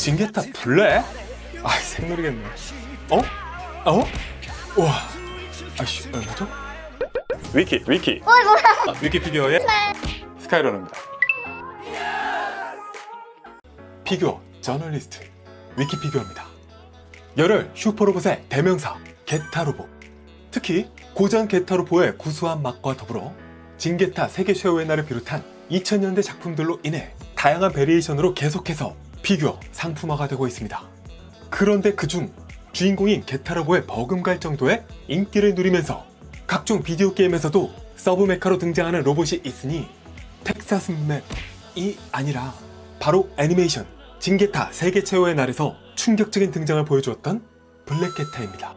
징게타 블랙? 아 생노리겠네 어? 어? 우와 아씨 뭐죠? 위키 위키 어이 뭐야? 아, 위키피규어의 스카이러너입니다 피규어 저널리스트 위키피규어입니다 열혈 슈퍼로봇의 대명사 게타로봇 특히 고전 게타로봇의 구수한 맛과 더불어 징게타 세계 최후의 날을 비롯한 2000년대 작품들로 인해 다양한 베리에이션으로 계속해서 피규어 상품화가 되고 있습니다. 그런데 그중 주인공인 게타로봇의 버금갈 정도의 인기를 누리면서 각종 비디오 게임에서도 서브 메카로 등장하는 로봇이 있으니 텍사스 맵이 아니라 바로 애니메이션 징게타 세계 최후의 날에서 충격적인 등장을 보여주었던 블랙게타입니다.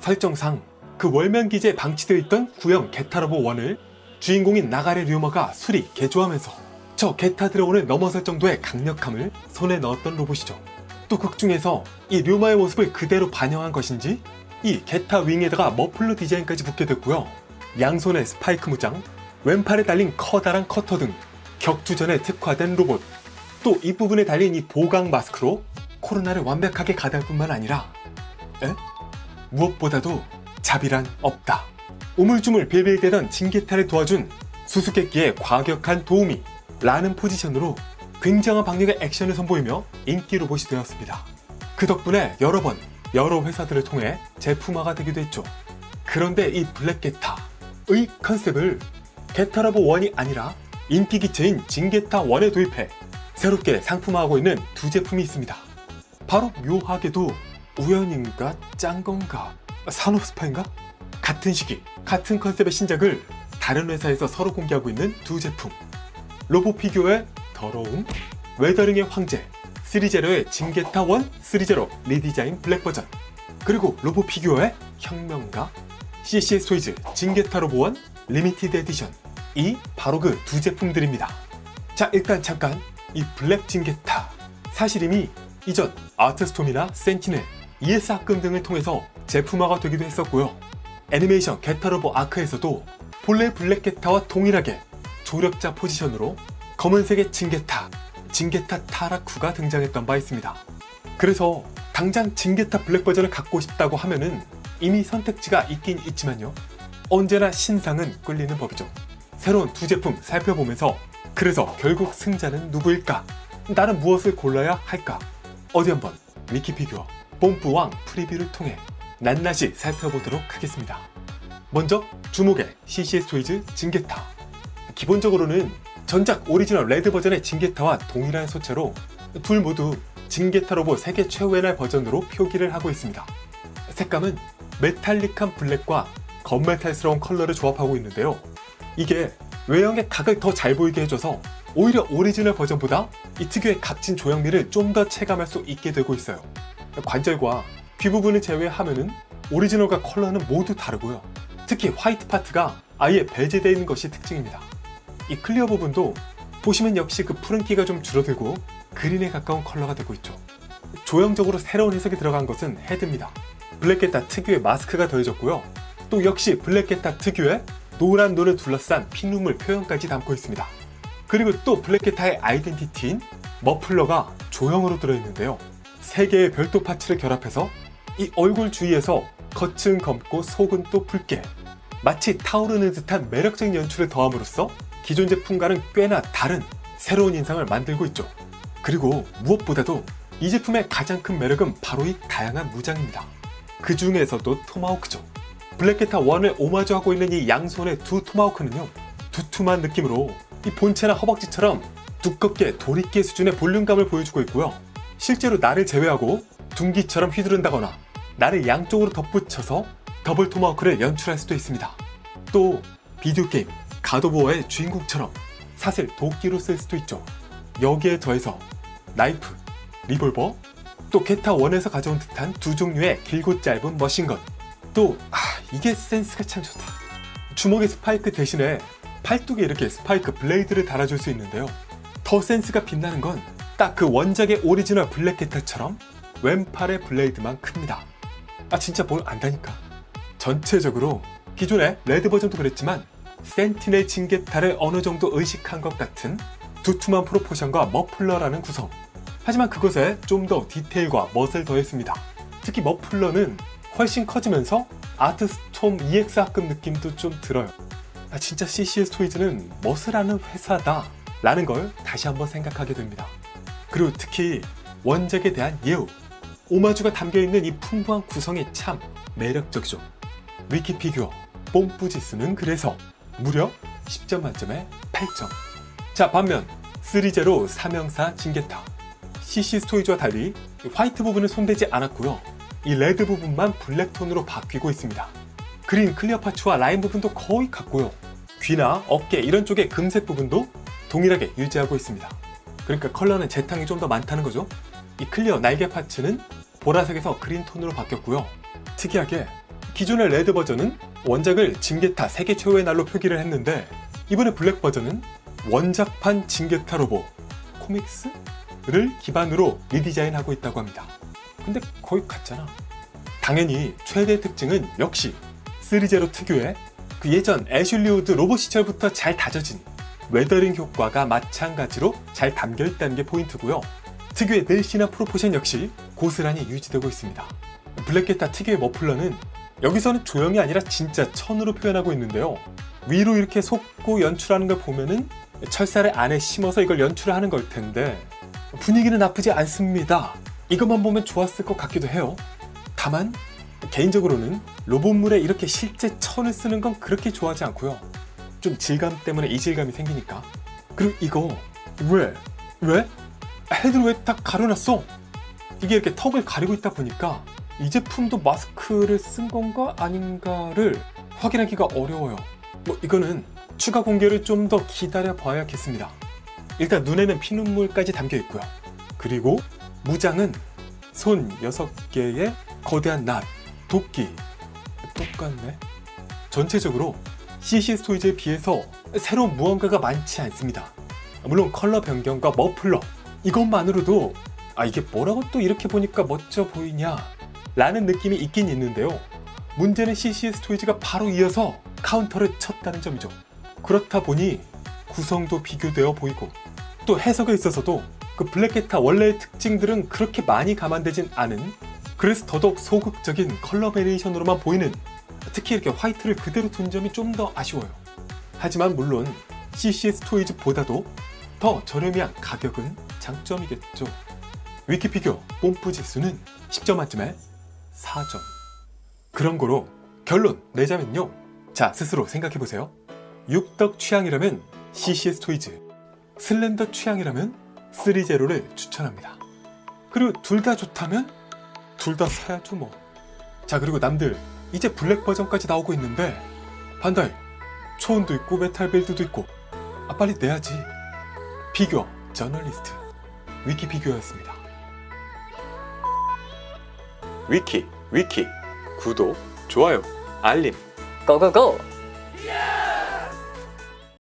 설정상 그 월면 기지에 방치되어 있던 구형 게타로봇 1을 주인공인 나가레 류머가 수리 개조하면서 저 게타 드래곤을 넘어설 정도의 강력함을 손에 넣었던 로봇이죠. 또 극 중에서 이 류마의 모습을 그대로 반영한 것인지 이 게타 윙에다가 머플러 디자인까지 붙게 됐고요. 양손에 스파이크 무장, 왼팔에 달린 커다란 커터 등 격투전에 특화된 로봇, 또이 부분에 달린 이 보강 마스크로 코로나를 완벽하게 가다할 뿐만 아니라 에? 무엇보다도 자비란 없다. 우물쭈물 빌빌대던 징게타를 도와준 수수께끼의 과격한 도우미 라는 포지션으로 굉장한 박력의 액션을 선보이며 인기 로봇이 되었습니다. 그 덕분에 여러 번 여러 회사들을 통해 제품화가 되기도 했죠. 그런데 이 블랙게타의 컨셉을 게타라보 1이 아니라 인기 기체인 징게타 1에 도입해 새롭게 상품화하고 있는 두 제품이 있습니다. 바로 묘하게도 우연인가 짠 건가 산업스파인가 같은 시기 같은 컨셉의 신작을 다른 회사에서 서로 공개하고 있는 두 제품 로보 피규어의 더러움 웨더링의 황제 3제로의 징게타 1 3제로 리디자인 블랙 버전 그리고 로보 피규어의 혁명가 CCS 토이즈 징게타 로보 1 리미티드 에디션. 이 바로 그 두 제품들입니다. 자 일단 잠깐 이 블랙 징게타. 사실 이미 이전 아트스톰이나 센티넬, ES 합금 등을 통해서 제품화가 되기도 했었고요. 애니메이션 게타로보 아크에서도 본래 블랙 게타와 동일하게 조력자 포지션으로 검은색의 징게타, 징게타 타라쿠가 등장했던 바 있습니다. 그래서 당장 징게타 블랙 버전을 갖고 싶다고 하면은 이미 선택지가 있긴 있지만요. 언제나 신상은 끌리는 법이죠. 새로운 두 제품 살펴보면서 그래서 결국 승자는 누구일까? 나는 무엇을 골라야 할까? 어디 한번 위키피규어 뽐뿌왕 프리뷰를 통해 낱낱이 살펴보도록 하겠습니다. 먼저 주목의 CCS 토이즈 징게타. 기본적으로는 전작 오리지널 레드 버전의 징게타와 동일한 소체로 둘 모두 징게타 로봇 세계 최후의 날 버전으로 표기를 하고 있습니다. 색감은 메탈릭한 블랙과 건메탈스러운 컬러를 조합하고 있는데요. 이게 외형의 각을 더 잘 보이게 해줘서 오히려 오리지널 버전보다 이 특유의 값진 조형미를 좀 더 체감할 수 있게 되고 있어요. 관절과 귀 부분을 제외하면은 오리지널과 컬러는 모두 다르고요. 특히 화이트 파트가 아예 배제되어 있는 것이 특징입니다. 이 클리어 부분도 보시면 역시 그 푸른기가 좀 줄어들고 그린에 가까운 컬러가 되고 있죠. 조형적으로 새로운 해석이 들어간 것은 헤드입니다. 블랙게타 특유의 마스크가 더해졌고요. 또 역시 블랙게타 특유의 노란 눈을 둘러싼 피눈물 표현까지 담고 있습니다. 그리고 또 블랙게타의 아이덴티티인 머플러가 조형으로 들어있는데요. 세 개의 별도 파츠를 결합해서 이 얼굴 주위에서 겉은 검고 속은 또 붉게 마치 타오르는 듯한 매력적인 연출을 더함으로써 기존 제품과는 꽤나 다른 새로운 인상을 만들고 있죠. 그리고 무엇보다도 이 제품의 가장 큰 매력은 바로 이 다양한 무장입니다. 그 중에서도 토마호크죠. 블랙게타 1을 오마주하고 있는 이 양손의 두 토마호크는요, 두툼한 느낌으로 이 본체나 허벅지처럼 두껍게 도리끼 수준의 볼륨감을 보여주고 있고요. 실제로 나를 제외하고 둥기처럼 휘두른다거나 나를 양쪽으로 덧붙여서 더블 토마호크를 연출할 수도 있습니다. 또 비디오 게임 가도보어의 주인공처럼 사슬 도끼로 쓸 수도 있죠. 여기에 더해서 나이프, 리볼버, 또 게타 1에서 가져온 듯한 두 종류의 길고 짧은 머신건. 또 아, 이게 센스가 참 좋다. 주먹의 스파이크 대신에 팔뚝에 이렇게 스파이크 블레이드를 달아줄 수 있는데요. 더 센스가 빛나는 건 딱 그 원작의 오리지널 블랙 게타처럼 왼팔의 블레이드만 큽니다. 아 진짜 뭘 안다니까. 전체적으로 기존의 레드 버전도 그랬지만 센티넬 징게타를 어느 정도 의식한 것 같은 두툼한 프로포션과 머플러라는 구성 하지만 그것에 좀 더 디테일과 멋을 더했습니다. 특히 머플러는 훨씬 커지면서 아트스톰 EXR급 느낌도 좀 들어요. 아, 진짜 CCS 토이즈는 멋을 하는 회사다 라는 걸 다시 한번 생각하게 됩니다. 그리고 특히 원작에 대한 예우, 오마주가 담겨있는 이 풍부한 구성이 참 매력적이죠. 위키 피규어 뽐뿌지스는 그래서 무려 10점 만점에 8점. 자 반면 3제로 사명사 징게타 CC 스토이즈와 달리 화이트 부분은 손대지 않았고요. 이 레드 부분만 블랙톤으로 바뀌고 있습니다. 그린 클리어 파츠와 라인 부분도 거의 같고요. 귀나 어깨 이런 쪽의 금색 부분도 동일하게 유지하고 있습니다. 그러니까 컬러는 재탕이 좀 더 많다는 거죠. 이 클리어 날개 파츠는 보라색에서 그린 톤으로 바뀌었고요. 특이하게 기존의 레드 버전은 원작을 징게타 세계 최후의 날로 표기를 했는데 이번에 블랙 버전은 원작판 징게타 로보 코믹스를 기반으로 리디자인하고 있다고 합니다. 근데 거의 같잖아. 당연히 최대 특징은 역시 3제로 특유의 그 예전 애슐리 우드 로봇 시절부터 잘 다져진 웨더링 효과가 마찬가지로 잘 담겨 있다는 게 포인트고요. 특유의 늘씬한 프로포션 역시 고스란히 유지되고 있습니다. 블랙게타 특유의 머플러는 여기서는 조형이 아니라 진짜 천으로 표현하고 있는데요. 위로 이렇게 솟고 연출하는 걸 보면은 철사를 안에 심어서 이걸 연출하는 걸 텐데 분위기는 나쁘지 않습니다. 이것만 보면 좋았을 것 같기도 해요. 다만 개인적으로는 로봇물에 이렇게 실제 천을 쓰는 건 그렇게 좋아하지 않고요. 좀 질감 때문에 이질감이 생기니까. 그리고 이거 왜? 왜? 헤드를 왜 다 가려놨어? 이게 이렇게 턱을 가리고 있다 보니까 이 제품도 마스크를 쓴 건가 아닌가를 확인하기가 어려워요. 뭐 이거는 추가 공개를 좀 더 기다려 봐야겠습니다. 일단 눈에는 피눈물까지 담겨 있고요. 그리고 무장은 손 6개의 거대한 낫, 도끼. 똑같네. 전체적으로 CC 스토이즈에 비해서 새로운 무언가가 많지 않습니다. 물론 컬러 변경과 머플러 이것만으로도 아 이게 뭐라고 또 이렇게 보니까 멋져 보이냐 라는 느낌이 있긴 있는데요. 문제는 CC 스토이즈가 바로 이어서 카운터를 쳤다는 점이죠. 그렇다 보니 구성도 비교되어 보이고 또 해석에 있어서도 그 블랙게타 원래의 특징들은 그렇게 많이 감안되진 않은 그래서 더더욱 소극적인 컬러 베리에이션으로만 보이는 특히 이렇게 화이트를 그대로 둔 점이 좀 더 아쉬워요. 하지만 물론 CCS 토이즈보다도 더 저렴한 가격은 장점이겠죠. 위키피규어 뽐뿌 지수는 10점 만점에 4점. 그런 거로 결론 내자면요. 자, 스스로 생각해 보세요. 육덕 취향이라면 CCS 토이즈, 슬렌더 취향이라면 3제로를 추천합니다. 그리고 둘 다 좋다면 둘 다 사야죠 뭐. 자 그리고 남들 이제 블랙 버전까지 나오고 있는데 반다이 초원도 있고 메탈 빌드도 있고 아 빨리 내야지. 피규어 저널리스트 위키 피규어였습니다. 위키 위키 구독 좋아요 알림 고고고!